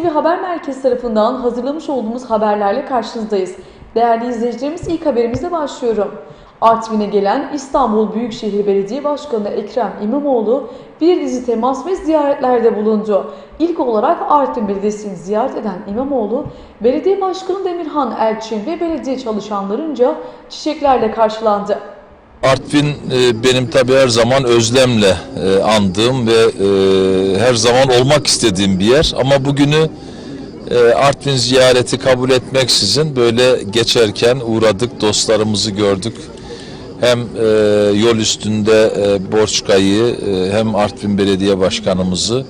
TV Haber Merkezi tarafından hazırlamış olduğumuz haberlerle karşınızdayız. Değerli izleyicilerimiz ilk haberimizle başlıyorum. Artvin'e gelen İstanbul Büyükşehir Belediye Başkanı Ekrem İmamoğlu bir dizi temas ve ziyaretlerde bulundu. İlk olarak Artvin Belediyesi'ni ziyaret eden İmamoğlu, Belediye Başkanı Demirhan Elçin ve belediye çalışanlarınca çiçeklerle karşılandı. Artvin e, benim tabii her zaman özlemle e, andığım ve e, her zaman olmak istediğim bir yer. Ama bugünü e, Artvin ziyareti kabul etmeksizin böyle geçerken uğradık, dostlarımızı gördük. Hem e, yol üstünde e, Borçkay'ı e, hem Artvin Belediye Başkanımızı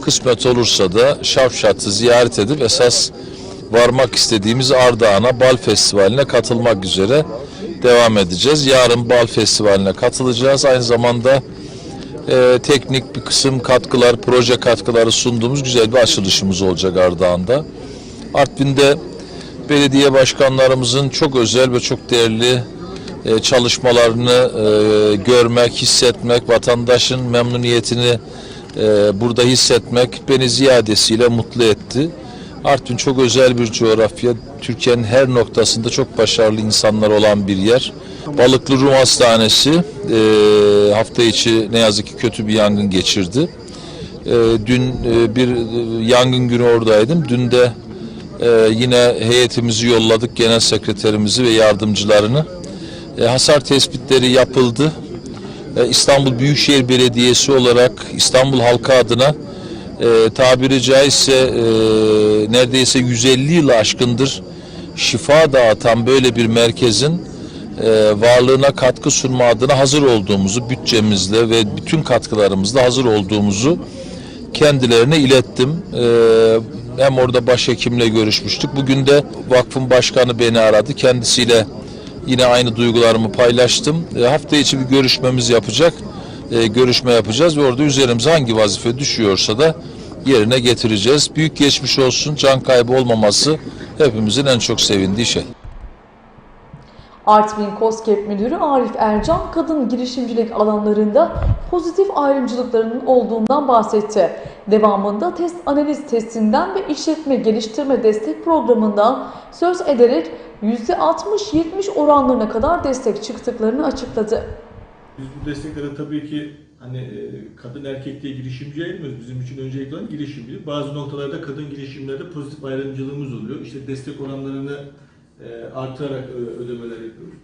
kısmet olursa da Şavşat'ı ziyaret edip esas varmak istediğimiz Ardahan'a Bal Festivali'ne katılmak üzere devam edeceğiz. Yarın Bal Festivali'ne katılacağız. Aynı zamanda e, teknik bir kısım katkılar, proje katkıları sunduğumuz güzel bir açılışımız olacak Ardahan'da. Artvin'de belediye başkanlarımızın çok özel ve çok değerli e, çalışmalarını e, görmek, hissetmek, vatandaşın memnuniyetini e, burada hissetmek beni ziyadesiyle mutlu etti. Artvin çok özel bir coğrafya. Türkiye'nin her noktasında çok başarılı insanlar olan bir yer. Balıklı Rum Hastanesi e, hafta içi ne yazık ki kötü bir yangın geçirdi. E, dün e, bir e, yangın günü oradaydım. Dün de e, yine heyetimizi yolladık, genel sekreterimizi ve yardımcılarını. E, hasar tespitleri yapıldı. E, İstanbul Büyükşehir Belediyesi olarak İstanbul halkı adına e, tabiri caizse e, neredeyse 150 yıl aşkındır şifa dağıtan böyle bir merkezin e, varlığına katkı sunma adına hazır olduğumuzu bütçemizle ve bütün katkılarımızla hazır olduğumuzu kendilerine ilettim. E, hem orada başhekimle görüşmüştük. Bugün de vakfın başkanı beni aradı. Kendisiyle yine aynı duygularımı paylaştım. E, hafta içi bir görüşmemiz yapacak. E, görüşme yapacağız ve orada üzerimize hangi vazife düşüyorsa da yerine getireceğiz. Büyük geçmiş olsun, can kaybı olmaması hepimizin en çok sevindiği şey. Artvin KOSGEB Müdürü Arif Ercan, kadın girişimcilik alanlarında pozitif ayrımcılıklarının olduğundan bahsetti. Devamında test analiz testinden ve işletme geliştirme destek programından söz ederek %60-70 oranlarına kadar destek çıktıklarını açıkladı. Biz bu desteklere tabii ki hani e, kadın erkek diye girişimci ayırmıyoruz. Bizim için öncelikli olan girişimcilik. Bazı noktalarda kadın girişimlerde pozitif ayrımcılığımız oluyor. İşte destek oranlarını e, artırarak ö- ödemeler yapıyoruz.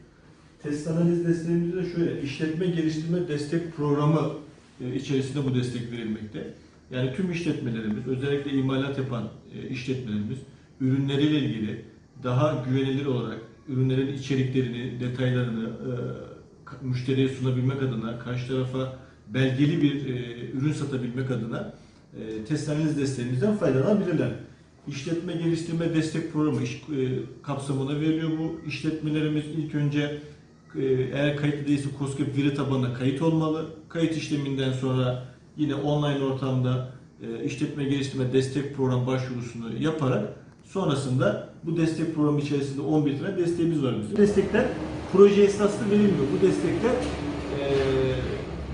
Test analiz desteğimizde de şöyle, işletme geliştirme destek programı e, içerisinde bu destek verilmekte. Yani tüm işletmelerimiz, özellikle imalat yapan e, işletmelerimiz, ürünleriyle ilgili daha güvenilir olarak ürünlerin içeriklerini, detaylarını e, müşteriye sunabilmek adına, karşı tarafa belgeli bir e, ürün satabilmek adına e, test analiz desteğimizden faydalanabilirler. İşletme geliştirme destek programı iş, e, kapsamına veriliyor bu. İşletmelerimiz ilk önce e, eğer kayıtlı değilse COSGAP veri tabanına kayıt olmalı. Kayıt işleminden sonra yine online ortamda e, işletme geliştirme destek program başvurusunu yaparak sonrasında bu destek programı içerisinde 11 tane desteğimiz var bizim. Destekler proje esaslı verilmiyor. Bu destekler e,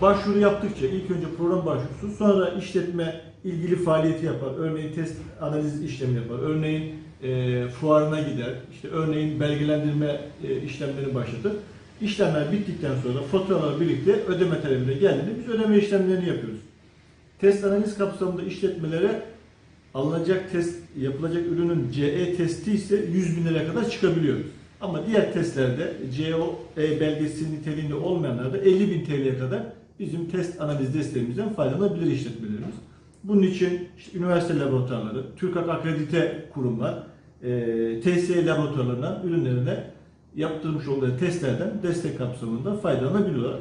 başvuru yaptıkça ilk önce program başvurusu sonra işletme ilgili faaliyeti yapar. Örneğin test analiz işlemi yapar. Örneğin e, fuarına gider. İşte örneğin belgelendirme e, işlemlerini başlatır. İşlemler bittikten sonra faturalar birlikte ödeme talebine geldiğinde biz ödeme işlemlerini yapıyoruz. Test analiz kapsamında işletmelere alınacak test, yapılacak ürünün CE testi ise 100 bin liraya kadar çıkabiliyor. Ama diğer testlerde CE belgesi niteliğinde olmayanlarda 50 bin TL'ye kadar bizim test analiz desteğimizden faydalanabilir işletmelerimiz. Bunun için işte üniversite laboratuvarları, TÜRKAK akredite kurumlar, e, TSE laboratuvarlarından ürünlerine yaptırmış olduğu testlerden destek kapsamında faydalanabiliyorlar.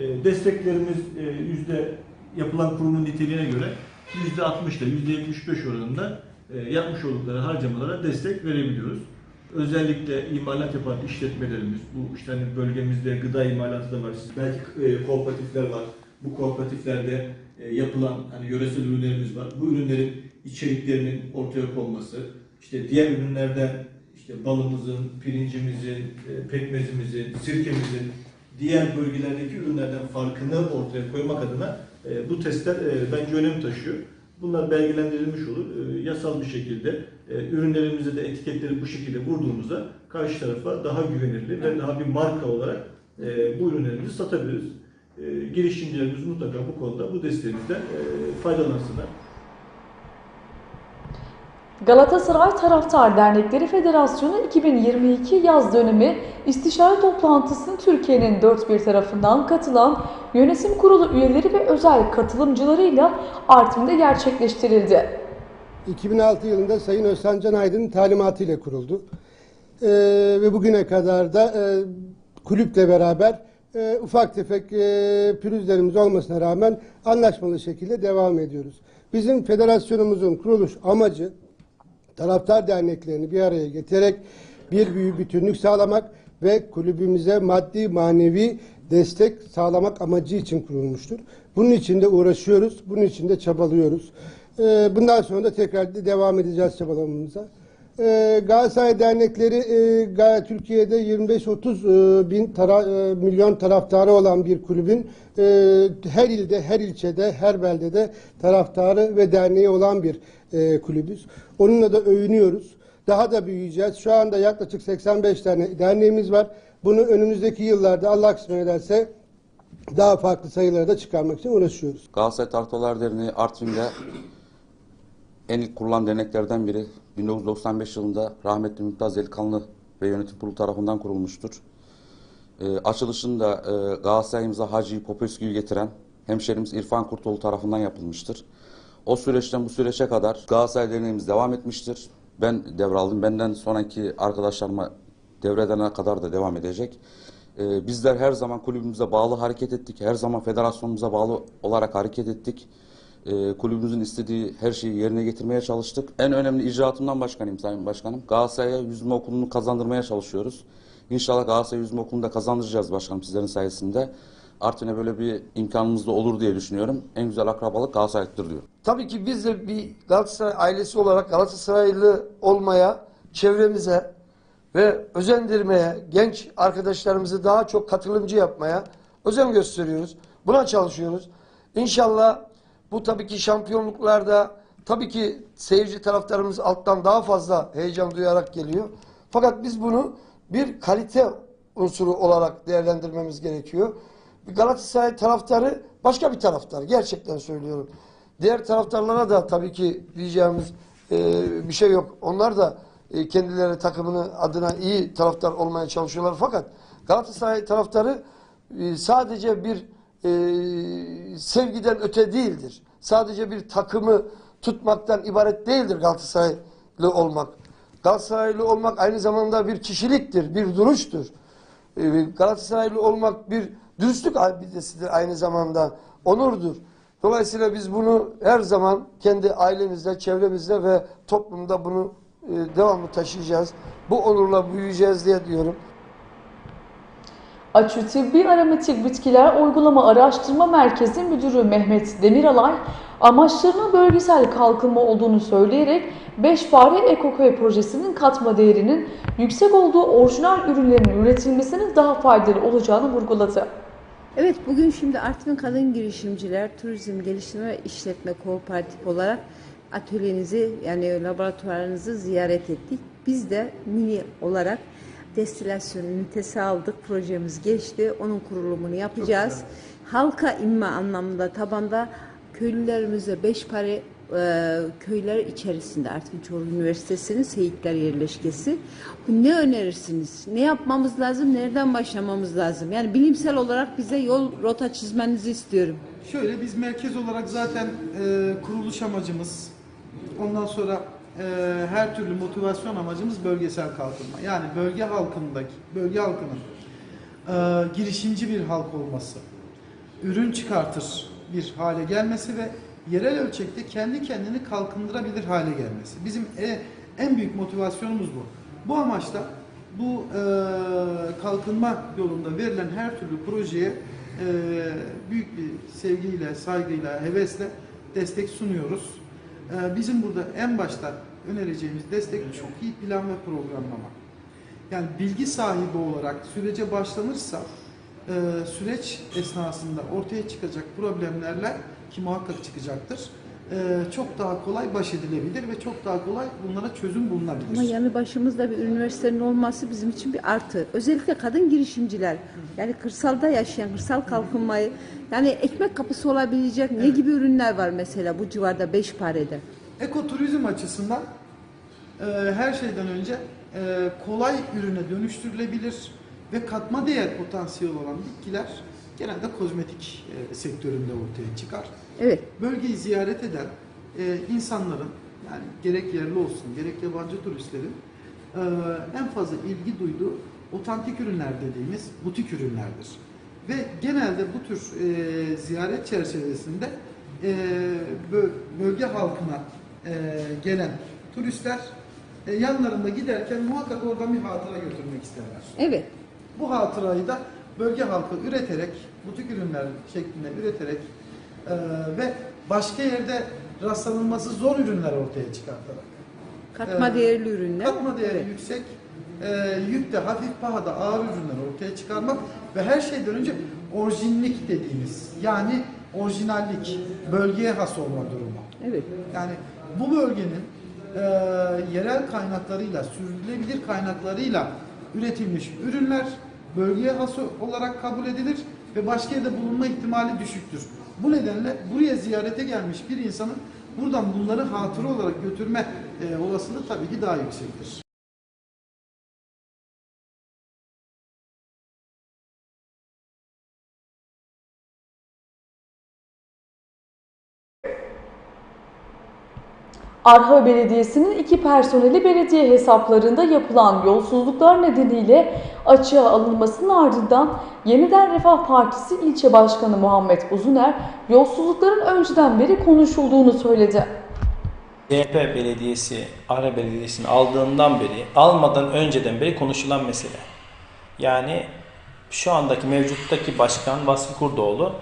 E, desteklerimiz e, yüzde yapılan kurumun niteliğine göre yüzde 60 ile yüzde 75 oranında e, yapmış oldukları harcamalara destek verebiliyoruz. Özellikle imalat yapan işletmelerimiz, bu işte hani bölgemizde gıda imalatı da var, belki e, kooperatifler var. Bu kooperatiflerde e, yapılan hani yöresel ürünlerimiz var. Bu ürünlerin içeriklerinin ortaya konması, işte diğer ürünlerden işte balımızın, pirincimizin, e, pekmezimizin, sirkemizin diğer bölgelerdeki ürünlerden farkını ortaya koymak adına e, bu testler e, bence önem taşıyor. Bunlar belgelendirilmiş olur. E, yasal bir şekilde e, ürünlerimize de etiketleri bu şekilde vurduğumuzda karşı tarafa daha güvenilir ve daha bir marka olarak e, bu ürünlerimizi satabiliriz. E, girişimcilerimiz mutlaka bu konuda bu desteğimizden e, faydalansınlar. Galatasaray Taraftar Dernekleri Federasyonu 2022 yaz dönemi istişare toplantısını Türkiye'nin dört bir tarafından katılan yönetim kurulu üyeleri ve özel katılımcılarıyla Artvin'de gerçekleştirildi. 2006 yılında Sayın Özcan Can Aydın'ın talimatıyla kuruldu. Ee, ve bugüne kadar da e, kulüple beraber e, ufak tefek e, pürüzlerimiz olmasına rağmen anlaşmalı şekilde devam ediyoruz. Bizim federasyonumuzun kuruluş amacı taraftar derneklerini bir araya getirerek bir büyük bütünlük sağlamak ve kulübümüze maddi manevi destek sağlamak amacı için kurulmuştur. Bunun için de uğraşıyoruz, bunun için de çabalıyoruz. Ee, bundan sonra da tekrar de devam edeceğiz çabalamamıza. Ee, Galatasaray dernekleri e, Türkiye'de 25-30 e, bin tara- e, milyon taraftarı olan bir kulübün e, her ilde, her ilçede, her beldede taraftarı ve derneği olan bir e, kulübüz. Onunla da övünüyoruz. Daha da büyüyeceğiz. Şu anda yaklaşık 85 tane derneğimiz var. Bunu önümüzdeki yıllarda Allah kısmet ederse daha farklı sayılara da çıkarmak için uğraşıyoruz. Galatasaray Taraftarlar Derneği Artvin'de en ilk kurulan derneklerden biri 1995 yılında rahmetli Mümtaz Elikanlı ve yönetim kurulu tarafından kurulmuştur. Ee, açılışını da e, Galatasaray'ımıza Hacı Popescu'yu getiren hemşerimiz İrfan Kurtoğlu tarafından yapılmıştır. O süreçten bu süreçe kadar Galatasaray Derneğimiz devam etmiştir. Ben devraldım. Benden sonraki arkadaşlarıma devredene kadar da devam edecek. Ee, bizler her zaman kulübümüze bağlı hareket ettik. Her zaman federasyonumuza bağlı olarak hareket ettik. Ee, kulübümüzün istediği her şeyi yerine getirmeye çalıştık. En önemli icraatımdan başkanıyım Sayın Başkanım. Galatasaray'a yüzme okulunu kazandırmaya çalışıyoruz. İnşallah Galatasaray yüzme okulunu da kazandıracağız başkanım sizlerin sayesinde. Artvin'e böyle bir imkanımız da olur diye düşünüyorum. En güzel akrabalık Galatasaray'dır diyor. Tabii ki biz de bir Galatasaray ailesi olarak Galatasaraylı olmaya, çevremize ve özendirmeye, genç arkadaşlarımızı daha çok katılımcı yapmaya özen gösteriyoruz. Buna çalışıyoruz. İnşallah bu tabii ki şampiyonluklarda tabii ki seyirci taraftarımız alttan daha fazla heyecan duyarak geliyor. Fakat biz bunu bir kalite unsuru olarak değerlendirmemiz gerekiyor. Galatasaray taraftarı başka bir taraftar. Gerçekten söylüyorum. Diğer taraftarlara da tabii ki diyeceğimiz e, bir şey yok. Onlar da e, kendileri takımını adına iyi taraftar olmaya çalışıyorlar. Fakat Galatasaray taraftarı e, sadece bir e, sevgiden öte değildir. Sadece bir takımı tutmaktan ibaret değildir Galatasaraylı olmak. Galatasaraylı olmak aynı zamanda bir kişiliktir, bir duruştur. Ee, Galatasaraylı olmak bir dürüstlük abidesidir aynı zamanda. Onurdur. Dolayısıyla biz bunu her zaman kendi ailemizde, çevremizde ve toplumda bunu e, devamlı taşıyacağız. Bu onurla büyüyeceğiz diye diyorum. Açı Tıbbi Aromatik Bitkiler Uygulama Araştırma Merkezi Müdürü Mehmet Demiralay, amaçlarının bölgesel kalkınma olduğunu söyleyerek 5 fare ekoköy projesinin katma değerinin yüksek olduğu orijinal ürünlerin üretilmesinin daha faydalı olacağını vurguladı. Evet bugün şimdi Artvin Kadın Girişimciler Turizm Geliştirme ve İşletme Kooperatif olarak atölyenizi yani laboratuvarınızı ziyaret ettik. Biz de mini olarak destilasyon ünitesi aldık. Projemiz geçti. Onun kurulumunu yapacağız. Halka inme anlamında tabanda köylülerimize beş pare e, köyler içerisinde Artvin Çoruh Üniversitesi'nin Seyitler yerleşkesi. Ne önerirsiniz? Ne yapmamız lazım? Nereden başlamamız lazım? Yani bilimsel olarak bize yol rota çizmenizi istiyorum. Şöyle biz merkez olarak zaten e, kuruluş amacımız, ondan sonra e, her türlü motivasyon amacımız bölgesel kalkınma. Yani bölge halkındaki, bölge halkının e, girişimci bir halk olması, ürün çıkartır bir hale gelmesi ve yerel ölçekte kendi kendini kalkındırabilir hale gelmesi. Bizim e, en büyük motivasyonumuz bu. Bu amaçla bu e, kalkınma yolunda verilen her türlü projeye e, büyük bir sevgiyle, saygıyla, hevesle destek sunuyoruz. E, bizim burada en başta önereceğimiz destek çok iyi plan ve programlama. Yani bilgi sahibi olarak sürece başlanırsa e, süreç esnasında ortaya çıkacak problemlerle ki muhakkak çıkacaktır. E, çok daha kolay baş edilebilir ve çok daha kolay bunlara çözüm bulunabilir. Ama yanı başımızda bir üniversitenin olması bizim için bir artı. Özellikle kadın girişimciler, yani kırsalda yaşayan, kırsal kalkınmayı, yani ekmek kapısı olabilecek ne gibi ürünler var mesela bu civarda Beşpare'de? Ekoturizm açısından e, her şeyden önce e, kolay ürüne dönüştürülebilir ve katma değer potansiyeli olan bitkiler genelde kozmetik e, sektöründe ortaya çıkar. Evet, Bölgeyi ziyaret eden e, insanların yani gerek yerli olsun gerek yabancı turistlerin e, en fazla ilgi duyduğu otantik ürünler dediğimiz butik ürünlerdir. Ve genelde bu tür e, ziyaret çerçevesinde e, bö- bölge halkına e, gelen turistler e, yanlarında giderken muhakkak oradan bir hatıra götürmek isterler. evet. Bu hatırayı da bölge halkı üreterek, butik ürünler şeklinde üreterek e, ve başka yerde rastlanılması zor ürünler ortaya çıkartarak. Katma Evet. değerli ürünler. Katma değeri Evet. yüksek, e, yükte hafif pahada ağır ürünler ortaya çıkarmak ve her şeyden önce orijinlik dediğimiz yani orijinallik, bölgeye has olma durumu. Evet. Yani bu bölgenin e, yerel kaynaklarıyla, sürdürülebilir kaynaklarıyla üretilmiş ürünler bölgeye has olarak kabul edilir ve başka yerde bulunma ihtimali düşüktür. Bu nedenle buraya ziyarete gelmiş bir insanın buradan bunları hatıra olarak götürme e, olasılığı tabii ki daha yüksektir. Arha Belediyesi'nin iki personeli belediye hesaplarında yapılan yolsuzluklar nedeniyle açığa alınmasının ardından Yeniden Refah Partisi ilçe başkanı Muhammed Uzuner, yolsuzlukların önceden beri konuşulduğunu söyledi. CHP Belediyesi, Ara Belediyesi'ni aldığından beri, almadan önceden beri konuşulan mesele. Yani şu andaki mevcuttaki başkan Vasfi Kurdoğlu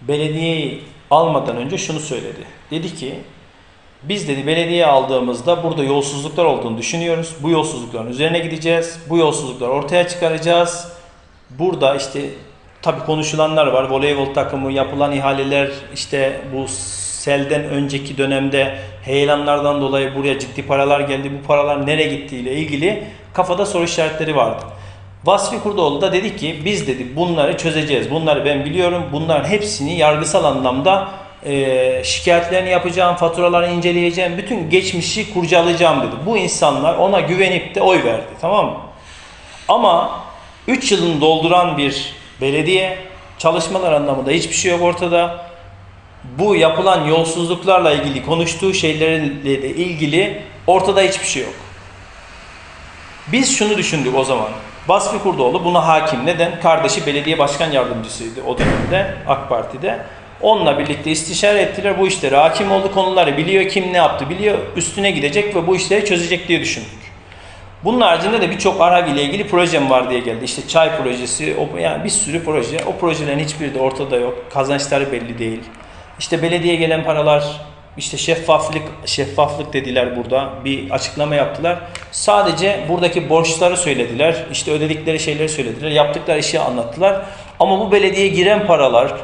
belediyeyi almadan önce şunu söyledi. Dedi ki biz dedi belediye aldığımızda burada yolsuzluklar olduğunu düşünüyoruz. Bu yolsuzlukların üzerine gideceğiz. Bu yolsuzlukları ortaya çıkaracağız. Burada işte tabii konuşulanlar var. Voleybol takımı, yapılan ihaleler, işte bu selden önceki dönemde heyelanlardan dolayı buraya ciddi paralar geldi. Bu paralar nereye gittiğiyle ilgili kafada soru işaretleri vardı. Vasfi Kurdoğlu da dedi ki biz dedi bunları çözeceğiz. Bunları ben biliyorum. Bunların hepsini yargısal anlamda e, şikayetlerini yapacağım, faturalarını inceleyeceğim, bütün geçmişi kurcalayacağım dedi. Bu insanlar ona güvenip de oy verdi. Tamam mı? Ama 3 yılını dolduran bir belediye çalışmalar anlamında hiçbir şey yok ortada. Bu yapılan yolsuzluklarla ilgili konuştuğu şeylerle de ilgili ortada hiçbir şey yok. Biz şunu düşündük o zaman. Vasfi Kurdoğlu buna hakim. Neden? Kardeşi belediye başkan yardımcısıydı o dönemde AK Parti'de. Onunla birlikte istişare ettiler. Bu işlere hakim oldu konuları biliyor. Kim ne yaptı biliyor. Üstüne gidecek ve bu işleri çözecek diye düşündük. Bunun haricinde de birçok ARHAG ile ilgili projem var diye geldi. İşte çay projesi, o, yani bir sürü proje. O projelerin hiçbiri de ortada yok. Kazançları belli değil. İşte belediye gelen paralar, işte şeffaflık, şeffaflık dediler burada. Bir açıklama yaptılar. Sadece buradaki borçları söylediler. İşte ödedikleri şeyleri söylediler. Yaptıkları işi anlattılar. Ama bu belediyeye giren paralar,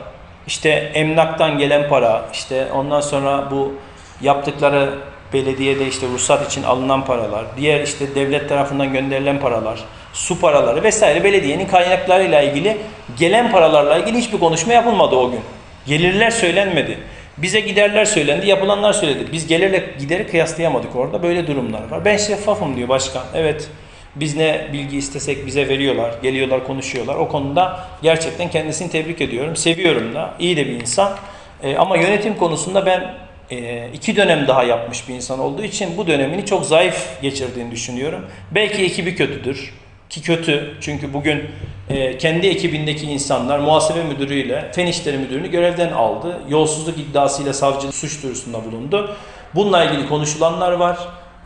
işte emlaktan gelen para, işte ondan sonra bu yaptıkları belediyede işte ruhsat için alınan paralar, diğer işte devlet tarafından gönderilen paralar, su paraları vesaire belediyenin kaynaklarıyla ilgili gelen paralarla ilgili hiçbir konuşma yapılmadı o gün. Gelirler söylenmedi. Bize giderler söylendi, yapılanlar söyledi. Biz gelirle gideri kıyaslayamadık orada. Böyle durumlar var. Ben şeffafım diyor başkan. Evet biz ne bilgi istesek bize veriyorlar, geliyorlar, konuşuyorlar. O konuda gerçekten kendisini tebrik ediyorum. Seviyorum da. iyi de bir insan. Ee, ama yönetim konusunda ben e, iki dönem daha yapmış bir insan olduğu için bu dönemini çok zayıf geçirdiğini düşünüyorum. Belki ekibi kötüdür. Ki kötü çünkü bugün e, kendi ekibindeki insanlar muhasebe müdürüyle fen işleri müdürünü görevden aldı. Yolsuzluk iddiasıyla savcı suç duyurusunda bulundu. Bununla ilgili konuşulanlar var.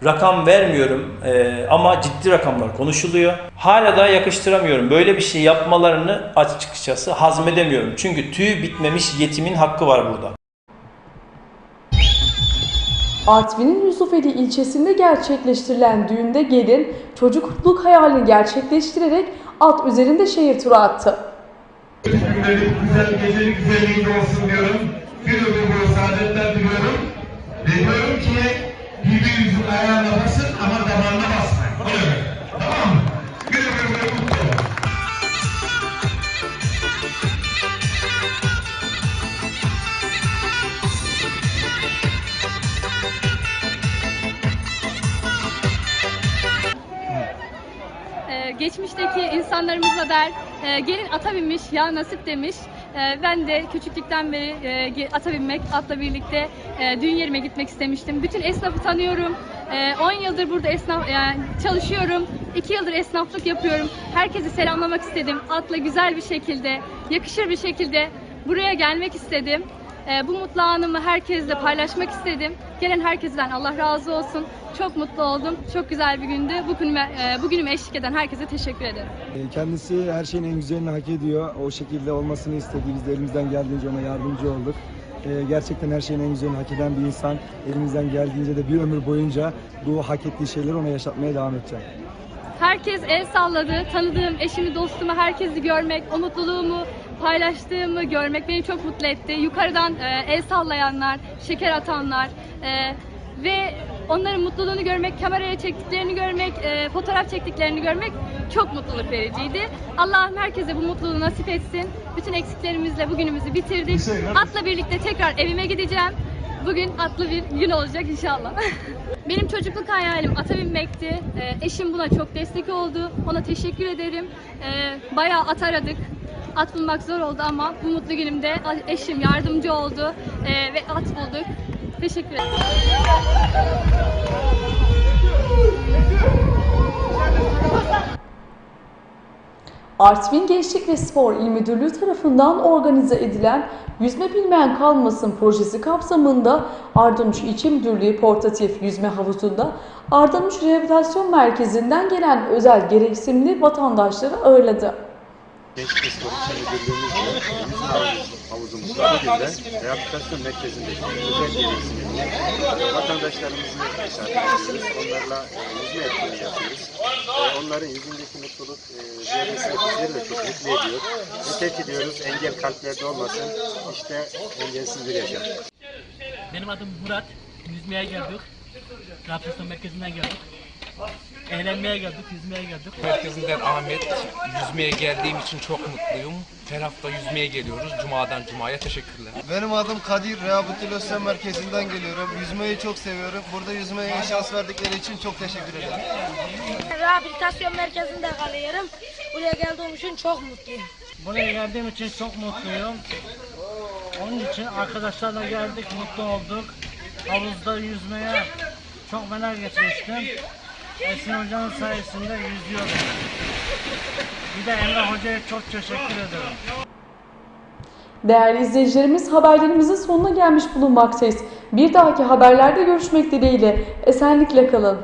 Rakam vermiyorum e, ama ciddi rakamlar konuşuluyor. Hala da yakıştıramıyorum. Böyle bir şey yapmalarını açıkçası hazmedemiyorum. Çünkü tüy bitmemiş yetimin hakkı var burada. Artvin'in Yusufeli ilçesinde gerçekleştirilen düğünde gelin çocukluk hayalini gerçekleştirerek at üzerinde şehir turu attı. Güzel gecenin güzelliği olsun diyorum. Bir ömür boyu saadetler diliyorum. Ve diyorum ki birbirinizin ayağına basın ama damarına basmayın. O demek. Tamam mı? Güle güle. Ee, geçmişteki insanlarımızla der, e, gelin ata binmiş, ya nasip demiş. Ee, ben de küçüklükten beri e, ata binmek, atla birlikte e, düğün yerime gitmek istemiştim. Bütün esnafı tanıyorum. E, 10 yıldır burada esnaf yani çalışıyorum. 2 yıldır esnaflık yapıyorum. Herkesi selamlamak istedim. Atla güzel bir şekilde, yakışır bir şekilde buraya gelmek istedim. E, bu mutlu anımı herkesle paylaşmak istedim. Gelen herkesten Allah razı olsun. Çok mutlu oldum. Çok güzel bir gündü. Bugünüme, e, bugünüme eşlik eden herkese teşekkür ederim. Kendisi her şeyin en güzelini hak ediyor. O şekilde olmasını istedi. Biz de elimizden geldiğince ona yardımcı olduk. E, Gerçekten her şeyin en güzelini hak eden bir insan. Elimizden geldiğince de bir ömür boyunca bu hak ettiği şeyleri ona yaşatmaya devam edeceğim. Herkes el salladı. Tanıdığım eşimi, dostumu, herkesi görmek, o mutluluğumu paylaştığımı görmek beni çok mutlu etti. Yukarıdan e, el sallayanlar, şeker atanlar e, ve onların mutluluğunu görmek, kameraya çektiklerini görmek, e, fotoğraf çektiklerini görmek çok mutluluk vericiydi. Allah'ım herkese bu mutluluğu nasip etsin. Bütün eksiklerimizle bugünümüzü bitirdik. Atla birlikte tekrar evime gideceğim. Bugün atlı bir gün olacak inşallah. Benim çocukluk hayalim ata binmekti. Ee, eşim buna çok destek oldu. Ona teşekkür ederim. Ee, bayağı at aradık. At bulmak zor oldu ama bu mutlu günümde eşim yardımcı oldu Ee, ve at bulduk. Teşekkür ederim. Artvin Gençlik ve Spor İl Müdürlüğü tarafından organize edilen Yüzme Bilmeyen Kalmasın projesi kapsamında Ardanuç İlçe Müdürlüğü Portatif Yüzme Havuzu'nda Ardanuç Rehabilitasyon Merkezi'nden gelen özel gereksinimli vatandaşları ağırladı. Ve Spor İlçe Müdürlüğümüzle havuz- havuzumuzda bugün de rehabilitasyon merkezindeki özel gereksinimli vatandaşlarımızı misafir. Onlarla e, yüzme etkinliği yapıyoruz. E, Onların yüzündeki mutluluk e, ziyadesiyle bizleri de çok mutlu ediyor. Tek ediyoruz engel kalplerde olmasın. İşte engelsiz bir yaşam. Benim adım Murat. Yüzmeye geldik. Rehabilitasyon merkezinden geldik. Eğlenmeye geldik, yüzmeye geldik. Merkezinden Ahmet. Yüzmeye geldiğim için çok mutluyum. Her hafta yüzmeye geliyoruz. Cuma'dan Cuma'ya teşekkürler. Benim adım Kadir. Rehabilitasyon Merkezi'nden geliyorum. Yüzmeyi çok seviyorum. Burada yüzmeye şans verdikleri için çok teşekkür ederim. Rehabilitasyon merkezinde kalıyorum. Buraya geldiğim için çok mutluyum. Buraya geldiğim için çok mutluyum. Onun için arkadaşlarla geldik, mutlu olduk. Havuzda yüzmeye çok merak etmiştim. Esin Hoca'nın sayesinde yüzüyorum. Bir de Emre Hoca'ya çok teşekkür ederim. Değerli izleyicilerimiz haberlerimizin sonuna gelmiş bulunmaktayız. Bir dahaki haberlerde görüşmek dileğiyle. Esenlikle kalın.